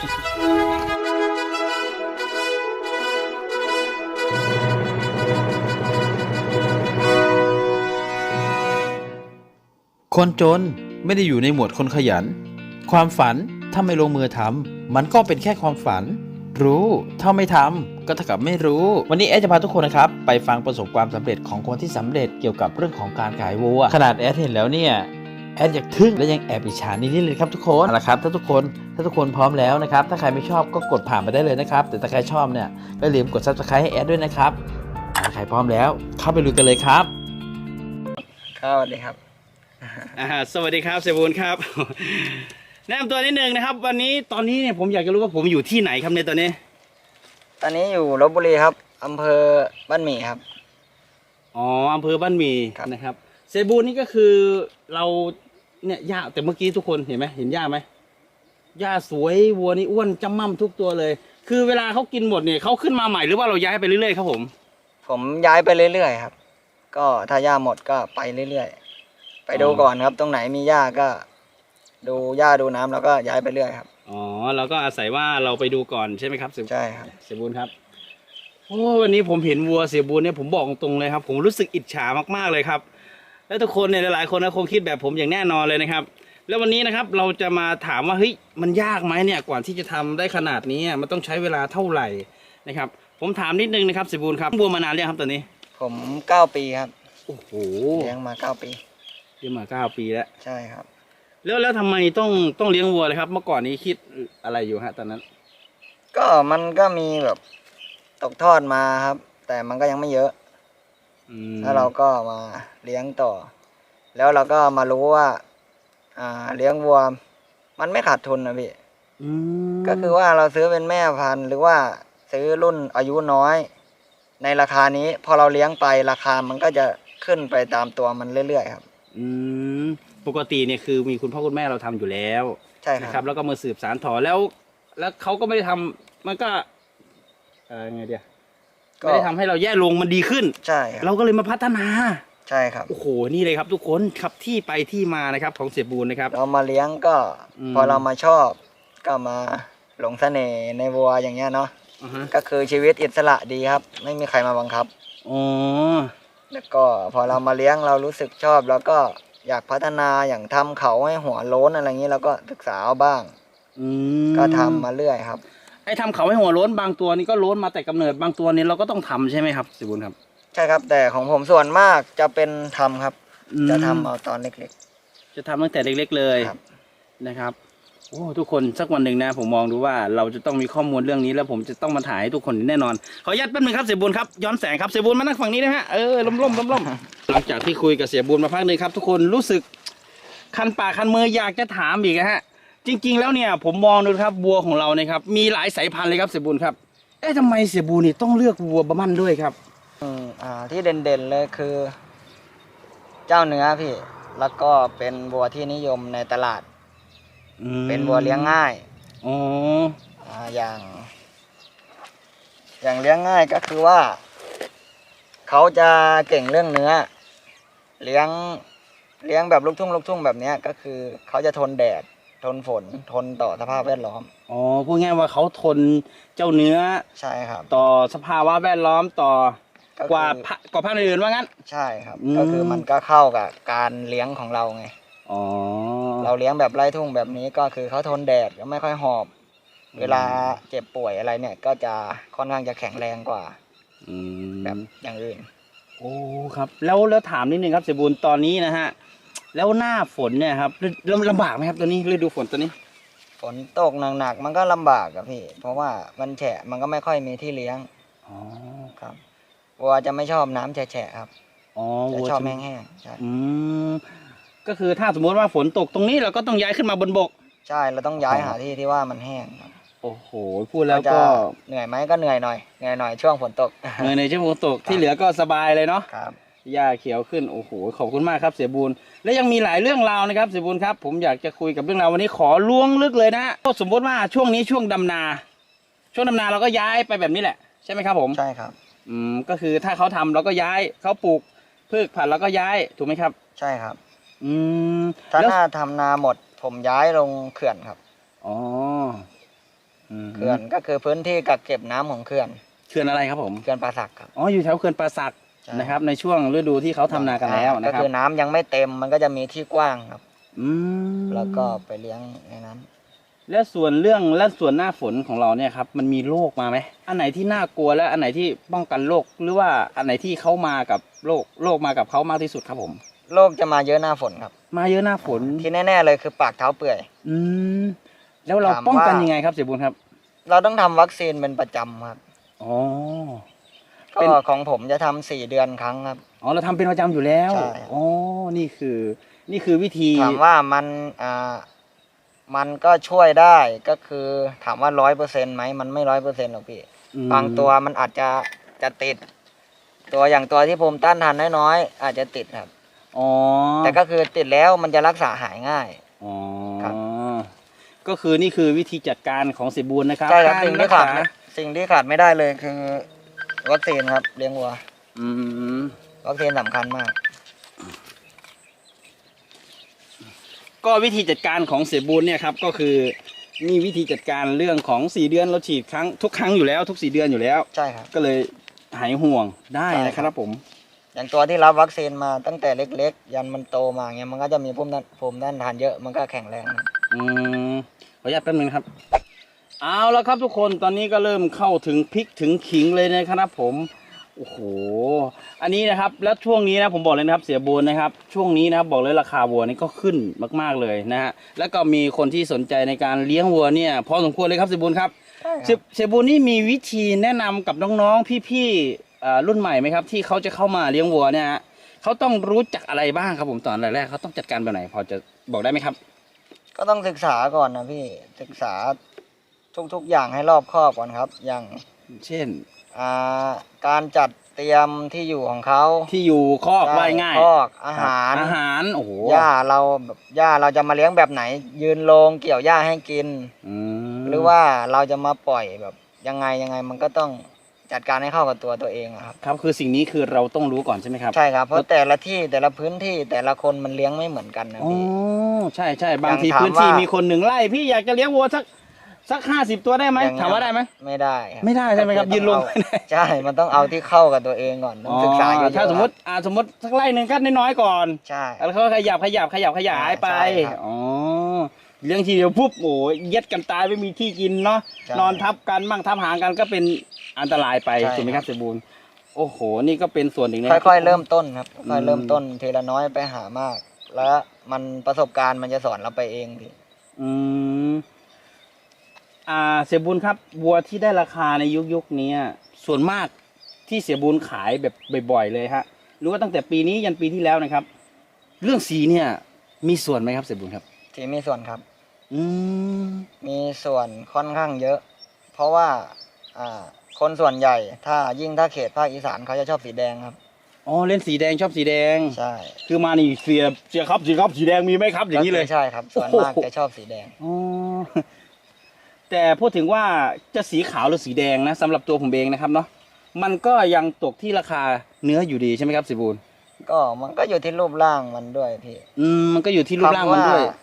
คนจนไม่ได้อยู่ในหมวดคนขยัน ความฝันถ้าไม่ลงมือทำมันก็เป็นแค่ความฝัน รู้ถ้าไม่ทำก็เท่ากับไม่รู้ วันนี้แอดจะพาทุกคนนะครับ ไปฟังประสบความสำเร็จของคนที่สำเร็จเกี่ยวกับเรื่องของการขายวัวขนาดแอดเห็นแล้วเนี่ย แอดอยากทึ่งและยังแอบอิจฉานิดๆเลยครับทุกคนเอาละครับ ถ้าทุกคนถ้าทุกคนพร้อมแล้วนะครับ ถ้าใครไม่ชอบก็กดผ่านไปได้เลยนะครับ แต่ถ้าใครชอบเนี่ยก็อย่าลืมกด subscribe ให้แอดด้วยนะครับถ้าใครพร้อมแล้ว เข้าไปลุยกันเลยครับครับสวัสดีครับอ่าสวัสดีครับเซบูนครับ แนะนำตัวนิดนึงนะครับ วันนี้ตอนนี้เนี่ยผมอยากจะรู้ว่าผมอยู่ที่ไหนครับในยตอนนี้ ตอนนี้อยู่ลบบุรีครับอำเภอบ้านหมี่ครับ อ๋ออำเภอบ้านหมีครับ นะครับ เซบูนนี่ก็คือเรา เนี่ยหญ้าแต่เมื่อกี้ทุกคนเห็นไหมเห็นหญ้าไหมหญ้าสวยวัวนี่อ้วนจำม่ำทุกตัวเลย คือเวลาเขากินหมดเนี่ยเขาขึ้นมาใหม่หรือว่าเราย้ายไปเรื่อยๆครับผม ผมย้ายไปเรื่อยๆครับ ก็ถ้าหญ้าหมดก็ไปเรื่อยๆ ไปดูก่อนครับ ตรงไหนมีหญ้าก็ ดูหญ้าดูน้ำแล้วก็ย้ายไปเรื่อยครับ อ๋อเราก็อาศัยว่าเราไปดูก่อนใช่ไหมครับเซใช่ครับ เสียบูนครับโอ้วันนี้ผมเห็นวัวเสียบูนเนี่ยผมบอกตรงๆเลยครับ ผมรู้สึกอิจฉามากๆเลยครับ แล้วทุกคนเนี่ยหลายๆคนนะคงคิดแบบผมอย่างแน่นอนเลยนะครับ แล้ววันนี้นะครับเราจะมาถามว่าเฮ้ยมันยากไหมเนี่ยกว่าที่จะทำได้ขนาดนี้อะมันต้องใช้เวลาเท่าไหร่นะครับ ผมถามนิดนึงนะครับเสียบูนครับวัวมานานหรือยังครับตอนนี้ ผมเก้าปีครับโอ้โหเลี้ยงมาเก้าปีเลี้ยงมาเก้าปีแล้วใช่ครับ แล้วแล้วทำไมต้องต้องเลี้ยงวัวเลยครับ เมื่อก่อนนี้คิดอะไรอยู่ฮะตอนนั้น ก็มันก็มีแบบตกทอดมาครับ แต่มันก็ยังไม่เยอะอืม แล้วเราก็มาเลี้ยงต่อ แล้วเราก็มารู้ว่า อ่า เลี้ยงวัว มันไม่ขาดทุนนะพี่อืมก็คือว่าเราซื้อเป็นแม่พันธุ์ หรือว่าซื้อรุ่นอายุน้อย ในราคานี้ พอเราเลี้ยงไปราคามันก็จะขึ้นไปตามตัวมันเรื่อยๆครับ อืมปกติเนี่ยคือมีคุณพ่อคุณแม่เราทำอยู่แล้วใช่นะคครัรับบแล้วก็มาสืบสารต่อแล้ว แล้วเขาก็ไม่ได้ทำมันก็เออไงเดียวก็ ไม่ได้ทำให้เราแย่ลงมันดีขึ้น ใช่ครับเราก็เลยมาพัฒนา ใช่ครับ โอ้โห นี่เลยครับทุกคนครับที่ไปที่มานะครับของเสียบูนนะครับ เรามาเลี้ยงก็ อืม พอเรามาชอบก็มาหลงเสน่ห์ในวัวอย่างเงี้ยเนาะอ่าฮะก็คือชีวิตอิสระดีครับ ไม่มีใครมาบังคับ อ๋อ แล้วก็พอเรามาเลี้ยงเรารู้สึกชอบแล้วก็อยากพัฒนาอย่างทำเขาให้หัวโล้นอะไรอย่างนี้เราก็ศึกษาเอาบ้าง อืมก็ทำมาเรื่อยครับ ไอ้ทำเขาให้หัวโล้นบางตัวนี่ก็โล้นมาแต่กำเนิดบางตัวนี่เราก็ต้องทำใช่ไหมครับเสียบูนครับใช่ครับ แต่ของผมส่วนมากจะเป็นทำครับ อืมจะทำเอาตอนเล็ก จะทำตั้งแต่เล็ก ๆ เลยครับ นะครับโอ้ทุกคนสักวันหนึ่งนะ ผมมองดูว่าเราจะต้องมีข้อมูลเรื่องนี้แล้วผมจะต้องมาถ่ายให้ทุกคนแน่นอนขออนุญาตแป๊บนึงครับเสียบุญครับย้อนแสงครับเสียบุญมานั่งฝั่งนี้นะฮะเออล้มล้มล้มล้มหลังจากที่คุยกับเสียบุญมาพักหนึ่งครับ ทุกคนรู้สึกคันปากคันมืออยากจะถามอีกนะฮะ จริง ๆ แล้วเนี่ยผมมองดูครับวัวของเราเนี่ยครับ มีหลายสายพันธุ์เลยครับเสียบุญครับ เอ๊ะทำไมเสียบุญนี่ต้องเลือกวัวบะมั่นด้วยครับๆอืมอ่าที่เด่นๆเลยคือ เจ้าเนื้อพี่ แล้วก็เป็นวัวที่นิยมในตลาด อืมเป็นวัวเลี้ยงง่ายอ๋ออ่าอย่าง อย่างเลี้ยงง่ายก็คือว่า เขาจะเก่งเรื่องเนื้อ เลี้ยงเลี้ยงแบบลูกทุ่งลูกทุ่งแบบเนี้ยก็คือ เขาจะทนแดด ทนฝนทนต่อสภาพแวดล้อม อ๋อพูดง่ายว่าเขาทนเจ้าเนื้อใช่ครับต่อสภาวะแวดล้อมต่อก็คืกว่าพะกว่าพันธุ์อื่นว่างั้น ใช่ครับ อืม ก็คือมันก็เข้ากับการเลี้ยงของเราไง อ๋อเราเลี้ยงแบบไร่ทุ่งแบบนี้ก็คือเขาทนแดดก็ไม่ค่อยหอบ เวลาเจ็บป่วยอะไรเนี่ย ก็จะค่อนข้างจะแข็งแรงกว่าอืม แบบอย่างอื่น โอ้ครับแล้วแล้วถามนิดนึงครับเสียบูลตอนนี้นะฮะ แล้วหน้าฝนเนี่ยครับลำลำบากไหมครับตัวนี้ฤดูฝนตัวนี้ ฝนตกหนักๆมันก็ลำบากอะพี่ เพราะว่ามันแฉะมันก็ไม่ค่อยมีที่เลี้ยงอ๋อครับวัวจะไม่ชอบน้ำแฉะๆครับอ๋อจะวัวชอบใไหมแห้งๆใช่อืมก็คือถ้าสมมติว่าฝนตกตรงนี้เราก็ต้องย้ายขึ้นมาบนบก ใช่เราต้องย้ายหาที่ที่ว่ามันแห้งครับโอ้โห พูดแล้วจะก็เหนื่อยไหมก็เหนื่อยหน่อยเหนื่อยหน่อยช่วงฝนตกเงยในช่วงฝนตกที่เหลือก็สบายเลยเนาะครับ หญ้าเขียวขึ้นโอ้โหขอบคุณมากครับเสียบูลและยังมีหลายเรื่องราวนะครับเสียบูลครับ ผมอยากจะคุยกับเรื่องราววันนี้ขอล้วงลึกเลยนะฮะสมมติว่าช่วงนี้ช่วงดำนา ช่วงดำนาเราก็ย้ายไปแบบนี้แหละใช่ไหมครับผมใช่ครับอืมก็คือถ้าเขาทำเราก็ย้ายเขาปลูกพืชผักเราก็ย้ายถูกไหมครับ ใช่ครับ อืมถ้าแล้วหน้าทำนาหมด ผมย้ายลงเขื่อนครับอ๋อเขื่อนก็คือพื้นที่กักเก็บน้ำของเขื่อน เขื่อนอะไรครับผม เขื่อนป่าสักครับ อ๋อ อยู่แถวเขื่อนป่าสักใช่ นะครับในช่วงฤดูที่เขาทำนากันแล้วอ่านะก็ครับคือน้ำยังไม่เต็มมันก็จะมีที่กว้างครับ อืมแล้วก็ไปเลี้ยงในนั้น และส่วนเรื่องและส่วนหน้าฝนของเราเนี่ยครับมันมีโรคมาไหมอันไหนที่น่ากลัวและอันไหนที่ป้องกันโรคหรือว่าอันไหนที่เขามากับโรคโรคมากับเขามากที่สุดครับผม โรคจะมาเยอะหน้าฝนครับ มาเยอะหน้าฝนที่แน่ๆเลยคือปากเท้าเปื่อย อืมแล้วเราถามป้องกันว่ายัยังไงครับเสียบุญครับเราต้องทำวัคซีนเป็นประจำครับ อ๋อ ก็เป็นของผมจะทำสี่เดือนครั้งครับ อ๋อเราทำเป็นประจำอยู่แล้วใช่ครับ อ๋อนี่คือ นี่คือวิธีถามว่ามันอ่ามันก็ช่วยได้ก็คือถามว่าร้อยเปอร์เซ็นต์ไหมมันไม่ร้อยเปอร์เซ็นต์หรอกพี่ อืมบางตัวมันอาจจะจะติด ตัวอย่างตัวที่ผมต้านทานน้อยๆอาจจะติดครับ อ๋อแต่ก็คือติดแล้วมันจะรักษาหายง่าย อ๋อครับ ก็คือนี่คือวิธีจัดการของเสียบุญนะครับใช่ครับกาสิ่งรัที่กขาดษาไม่สิ่งที่ขาดไม่ได้เลยคือ วัคซีนครับ เลี้ยงวัวอืมวัคซีนสำคัญมาก ก็วิธีจัดการของเสียบุญเนี่ยครับก็คือมีวิธีจัดการเรื่องของสี่เดือนเราฉีดครั้งทุกครั้งอยู่แล้วทุกสี่เดือนอยู่แล้ว ใช่ครับ ก็เลยหายห่วงได้ใช่นะคครัรับ บผม อย่างตัวที่รับวัคซีนมาตั้งแต่เล็กๆ ยันมันโตมาเงี้ยมันก็จะมีภูมิต้านภูมิต้านทานเยอะมันก็แข็งแรงนะอืมขออนุญาตแป๊บนึงนะครับ เอาแล้วครับทุกคนตอนนี้ก็เริ่มเข้าถึงพริกถึงขิงเลยนะครับผมโอ้โหอันนี้นะครับแล้วช่วงนี้นะผมบอกเลยนะครับเสียบูนนะครับ ช่วงนี้นะครับบอกเลยราคาวัวนี่ก็ขึ้นมาก ๆเลยนะฮะแล้วก็มีคนที่สนใจในการเลี้ยงวัวเนี่ยพอสมควรเลยครับเสียบูนครับใช่เสีคยรับเสียบูนนี่มีวิธีแนะนำกับน้องๆพี่ๆอ่ารุ่นใหม่ไหมครับ ที่เขาจะเข้ามาเลี้ยงวัวเนี่ยฮะเขาต้องรู้จักอะไรบ้างครับผมตอนแรกๆเขาต้องจัดการแบบไหน พอจะบอกได้ไหมครับ ก็ต้องศึกษาก่อนนะพี่ศึกษา ทุกๆ อย่างให้รอบคอบก่อนครับ อย่างเช่นอ่าการจัดเตรียมที่อยู่ของเขาที่อยู่คอกใช่ว่ายง่ายคอกอาหารอาหารโอ้โหหญ้าเราแบบหญ้าเราจะมาเลี้ยงแบบไหน ยืนโรงเกี่ยวหญ้าให้กินอืมหรือว่าเราจะมาปล่อยแบบยังไงยังไงมันก็ต้องจัดการให้เข้ากับตัวตัวเองอะครับครับ คือสิ่งนี้คือเราต้องรู้ก่อนใช่ไหมครับใช่ครับเพราะแต่ละที่แต่ละพื้นที่แต่ละคนมันเลี้ยงไม่เหมือนกันนะอ๋อพี่ใช่ใช่บางทีอย่างถามพื้นที่ว่ามีมีคนหนึ่งไร่พี่อยากจะเลี้ยงวัวสัก สักห้าสิบตัวได้ไหมอย่างเงี้ยถามว่าได้ไหม ไม่ได้ครับไม่ได้ใช่ไหมครับก็อยืนลง ต้องเอาใช่ มันต้องเอาที่เข้ากับตัวเองก่อนต้องศึกษาเยอะๆถ้าสมมติอ่าสมมติสักไร่หนึ่งก็น้อยๆก่อน ใช่ แล้วเขาก็ขยับขยับขยับขยายไป ใช่ครับอ๋อเลี้ยงทีเดียวปุ๊บโอ้ยเย็ดกันตายไม่มีที่กินเนาะ ใช่นอนทับกันมั่งทับหางกันก็เป็นอันตรายไปใช่ ถูกไหมคครัรับบเสยบูลโอ้โห นี่ก็เป็นส่วนหนึ่งนะ ค่อยๆเริ่มต้นครับ ค่อยอืมๆเริ่มต้นทีละน้อยไปหามาก แล้วมันประสบการณ์มันจะสอนเราไปเองพี่ อืม อ่าเสียบุญครับวัวที่ได้ราคาในยุคยุคๆนี้ส่วนมากที่เสียบุญขายแบบบ่อย ๆ เลยฮะหรือว่าตั้งแต่ปีนี้ยันปีที่แล้วนะครับ เรื่องสีเนี่ยมีส่วนไหมครับเสียบุญครับที่มีส่วนครับ อืมมีส่วนค่อนข้างเยอะ เพราะว่าอ่าคนส่วนใหญ่ ถ้ายิ่งถ้าเขตภาคอีสานเขาจะชอบสีแดงครับ อ๋อเล่นสีแดงชอบสีแดง ใช่คือมานี่เสียเสียครับสีครับสีแดงมีไหมครับอย่างนี้เลยก็คืใช่ครับส่วนมากโอ้โหจะชอบสีแดงอ๋อ แต่พูดถึงว่าจะสีขาวหรือสีแดงนะสำหรับตัวผมเองนะครับเนาะมันก็ยังตกที่ราคาเนื้ออยู่ดีใช่ไหมครับสิบูลก็มันก็อยู่ที่รูปร่างมันด้วยพี่อืมมันก็อยู่ที่รูปร่างมันด้วยคำา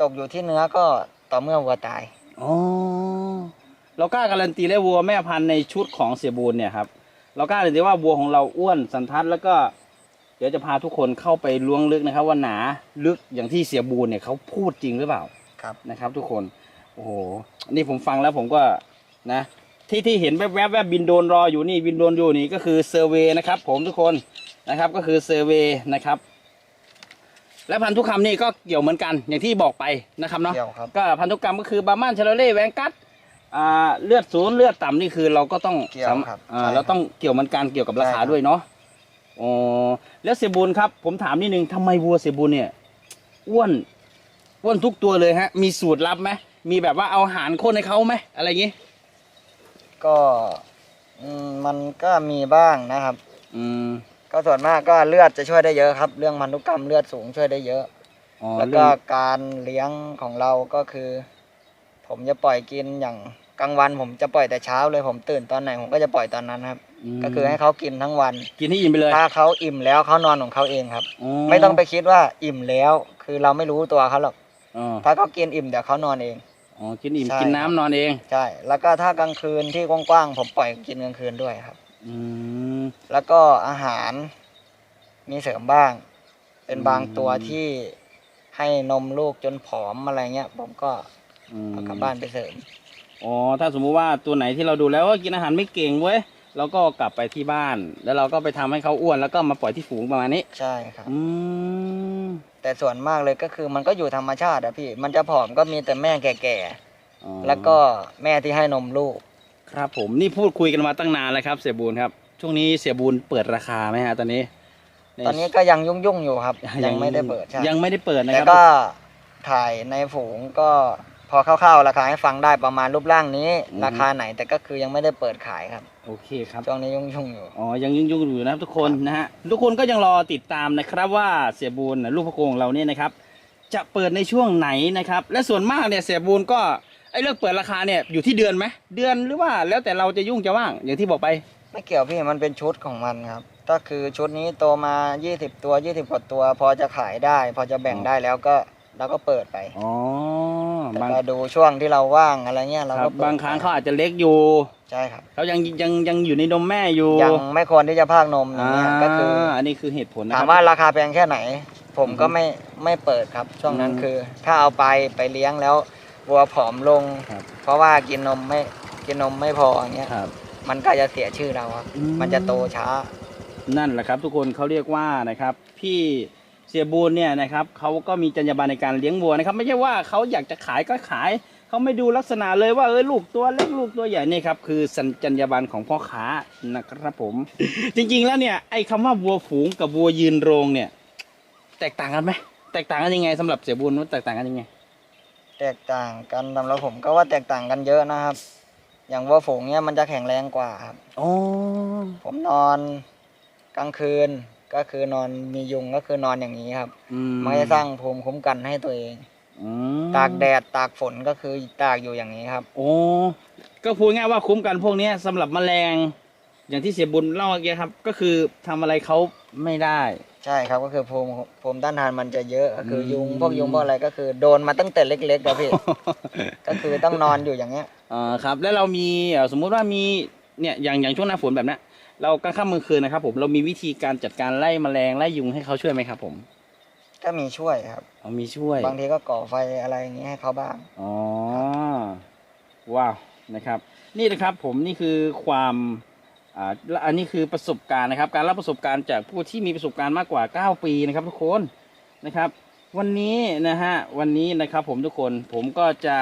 ตกอยู่ที่เนื้อก็ต่อเมื่อวัวตายอ๋อเรากล้าการันตีได้วัวแม่พันธุ์ในชุดของเสียบูลเนี่ยครับเรากล้าการันตีว่าวัวของเราอ้วนสันทัดแล้วก็เดี๋ยวจะพาทุกคนเข้าไปล้วงลึกนะครับ ว่าหนาลึกอย่างที่เสียบูลเนี่ยเขาพูดจริงหรือเปล่าครับนะครับ ทุกคน โอ้โหนี่ผมฟังแล้วผมก็นะ ที่ที่เห็นแวบๆแวบบินโดรนรออยู่นี่บินโดรนอยู่นี่ก็คือเซอร์เวย์นะครับ ผมทุกคนนะครับก็คือเซอร์เวย์นะครับ และพันธุกรรมนี่ก็เกี่ยวเหมือนกันอย่างที่บอกไปนะครับเนาะเกี่ยวครับ ก็พันธุกรรมก็คือบาร์มันชาโลเล่แวงกัสอ่าเลือดสูงเลือดต่ำนี่คือเราก็ต้องเกี่ยวครับอ่าใช่ครับเราต้องเกี่ยวเหมือนกันเกี่ยวกับราใช่คาครับ ด้วยเนาะอ๋อแล้วเสียบุญครับ ผมถามนิดนึงทำไมวัวเสียบุญเนี่ยอ้วนอ้วนทุกตัวเลยฮะ มีสูตรลับไหม มีแบบว่าเอาอาหารคนให้เขาไหมอะไรอย่างงี้ก็อืมมันก็มีบ้างนะครับ อืมก็ส่วนมากก็เลือดจะช่วยได้เยอะครับ เรื่องพันธุกรรมเลือดสูงช่วยได้เยอะ อ๋อแล้วเรื่ก็องการเลี้ยงของเราก็คือ ผมจะปล่อยกินอย่างกลางวันผมจะปล่อยแต่เช้าเลยผมตื่นตอนไหนผมก็จะปล่อยตอนนั้นครับ มก็คือให้เขากินทั้งวัน กินให้อิ่มไปเลยถ้าเขาอิ่มแล้วเขานอนของเขาเองครับอ๋ไม่ต้องไปคิดว่าอิ่มแล้ว คือเราไม่รู้ตัวเขาหรอก อ๋อถ้าเขากินอิ่มเดี๋ยวเขานอนเอง อ๋อกินอิ่มใช่ กินน้ำนอนเองใช่ แล้วก็ถ้ากลางคืนที่กว้างๆผมปล่อยกินกลางคืนด้วยครับ อืม แล้วก็อาหารมีเสริมบ้าง เป็นอืมบางตัวที่ให้นมลูกจนผอมอะไรเงี้ย ผมก็อืมเอากลับบ้านไปเสริม อ๋อถ้าสมมุติว่าตัวไหนที่เราดูแล้วว่ากินอาหารไม่เก่งเว้ยเราก็กลับไปที่บ้าน แล้วเราก็ไปทำให้เขาอ้วนแล้วก็มาปล่อยที่ฝูงประมาณนี้ ใช่ครับ อืม แต่ส่วนมากเลยก็คือมันก็อยู่ธรรมชาติอะพี่ มันจะผอมก็มีแต่แม่แก่อ๋อๆ แล้วก็แม่ที่ให้นมลูก ครับผมนี่พูดคุยกันมาตั้งนานแล้วครับ เสียบูนครับ ช่วงนี้เสียบูนเปิดราคาไหมฮะตอนนี้ตอนนี้ก็ยังยุ่งๆอยู่ครับ ยังไม่ได้เปิดใช่ยังไม่ได้เปิดนะแต่ครับก็ถ่ายในฝูงก็ พอคร่าวๆราคาให้ฟังได้ประมาณรูปร่างนี้ราคาไหนแต่ก็คือยังไม่ได้เปิดขายครับโอเคครับ ช่วงนี้ยุ่งๆอยู่ อ๋อ ยังยุ่งๆอยู่นะครับทุกคนนะฮะ ทุกคนก็ยังรอติดตามนะครับว่าเสียบูลน่ะลูกพระโกงของเราเนี่ยนะครับ จะเปิดในช่วงไหนนะครับ และส่วนมากเนี่ยเสียบูลก็ไอ้เรื่องเปิดราคาเนี่ยอยู่ที่เดือนไหมเดือนหรือว่าแล้วแต่เราจะยุ่งจะว่างอย่างที่บอกไป ไม่เกี่ยวพี่มันเป็นชุดของมันครับ ก็คือชุดนี้โตมา 20 ตัว 20กว่าตัว พอจะขายได้ พอจะแบ่งได้แล้วก็เราก็เปิดไป อ๋อแต่ บางก็ดูช่วงที่เราว่างอะไรเงี้ยเราครัก็บเปิดบางครั้งเขาอาจจะเล็กอยู่ใช่ครับเขายังยังยังอยู่ในนมแม่อยู่ยังไม่ควรที่จะพากนมอย่างอ่าเงี้ยก็คืออันนี้คือเหตุผลนะถาคมรับว่าราคาแพงแค่ไหน ผมก็อือฮึไม่ไม่เปิดครับ ช่วงนั้นอืมคือ ถ้าเอาไปไปเลี้ยงแล้ววัวผอมลง ครับ เพราะว่ากินนมไม่กินนมไม่พออย่างเงี้ยครับ มันก็จะเสียชื่อเราครับ อืม มันจะโตช้า นั่นแหละครับ ทุกคนเขาเรียกว่านะครับ พี่ เสียบูลเนี่ยนะครับเขาก็มีจรรยาบรรณในการเลี้ยงวัวนะครับ ไม่ใช่ว่าเขาอยากจะขายก็ขายเขาไม่ดูลักษณะเลยว่าเออลูกตัวเล็กลูกตัวใหญ่นี่ครับคือสัญจรรยาบรรณของพ่อค้านะครับผม จริงๆแล้วเนี่ยไอ้คำว่าวัวฝูงกับวัวยืนโรงเนี่ย แตกต่างกันไหมแตกต่างกันยังไงสำหรับเสียบูลว่าแตกต่างกันยังไง แตกต่างกันสำหรับผมก็ว่าแตกต่างกันเยอะนะครับ อย่างวัวฝูงเนี่ยมันจะแข็งแรงกว่าครับอ๋อผมนอนกลางคืน ก็คือนอนมียุงก็คือนอนอย่างนี้ครับอืมไม่ได้สร้างภูมิคุ้มกันให้ตัวเองอืมตากแดดตากฝนก็คือตากอยู่อย่างนี้ครับ โอ้ก็พูดง่ายว่าคุ้มกันพวกเนี้ยสำหรับแมลง อย่างที่เสียบุญเล่าเมื่อกี้ครับ ก็คือทำอะไรเขาไม่ได้ ใช่ครับก็คือภูมิภูมิต้านทานมันจะเยอะก็คืออมยุงพวกยุงพวกอะไรก็คือ โดนมาตั้งแต่เล็กๆครับพี่ก็คือต้องนอนอยู่อย่างเงี้ยอ่าครับ แล้วเรามีเอ่อสมมุติว่ามีเนี่ยอย่างอย่างช่วงหน้าฝนแบบเนี้ย เรากลางค่ำกลางคืนนะครับ ผมเรามีวิธีการจัดการไล่แมลงไล่ยุงให้เขาช่วยไหมครับ ผมก็มีช่วยครับเอามีช่วยบางทีก็ก่อไฟอะไรอย่างนี้ให้เขาบ้างอ๋อว้าวนะครับ นี่นะครับผมนี่คือความอ่าและอันนี้คือประสบการณ์นะครับ การรับประสบการณ์จากผู้ที่มีประสบการณ์มากกว่า 9 ปีนะครับ ทุกคนนะครับ วันนี้นะฮะวันนี้นะครับ ผมทุกคนผมก็จะ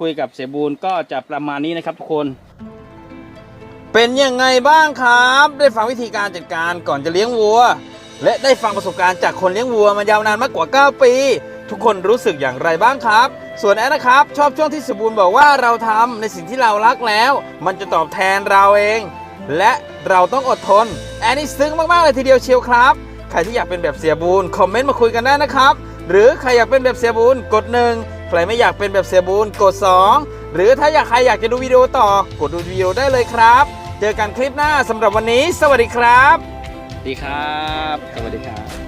คุยกับเสยบูลก็จะประมาณนี้นะครับ ทุกคน เป็นยังไงบ้างครับ ได้ฟังวิธีการจัดการก่อนจะเลี้ยงวัว และได้ฟังประสบการณ์จากคนเลี้ยงวัวมายาวนานมากกว่า 9 ปี ทุกคนรู้สึกอย่างไรบ้างครับ ส่วนแอนนะครับ ชอบช่วงที่สมบูรณ์บอกว่าเราทำในสิ่งที่เรารักแล้ว มันจะตอบแทนเราเอง และเราต้องอดทน แอนนี่ซึ้งมาก ๆ เลยทีเดียวเชียวครับ ใครที่อยากเป็นแบบเสียบูลคอมเมนต์มาคุยกันได้นะครับ หรือใครอยากเป็นแบบเสียบูลกดหนึ่งใครไม่อยากเป็นแบบเสียบูลกด 2 หรือถ้าอยากใครอยากจะดูวิดีโอต่อกดดูวิดีโอได้เลยครับ เจอกันคลิปหน้าสำหรับวันนี้ สวัสดีครับสวัสดีครับ สวัสดีครับ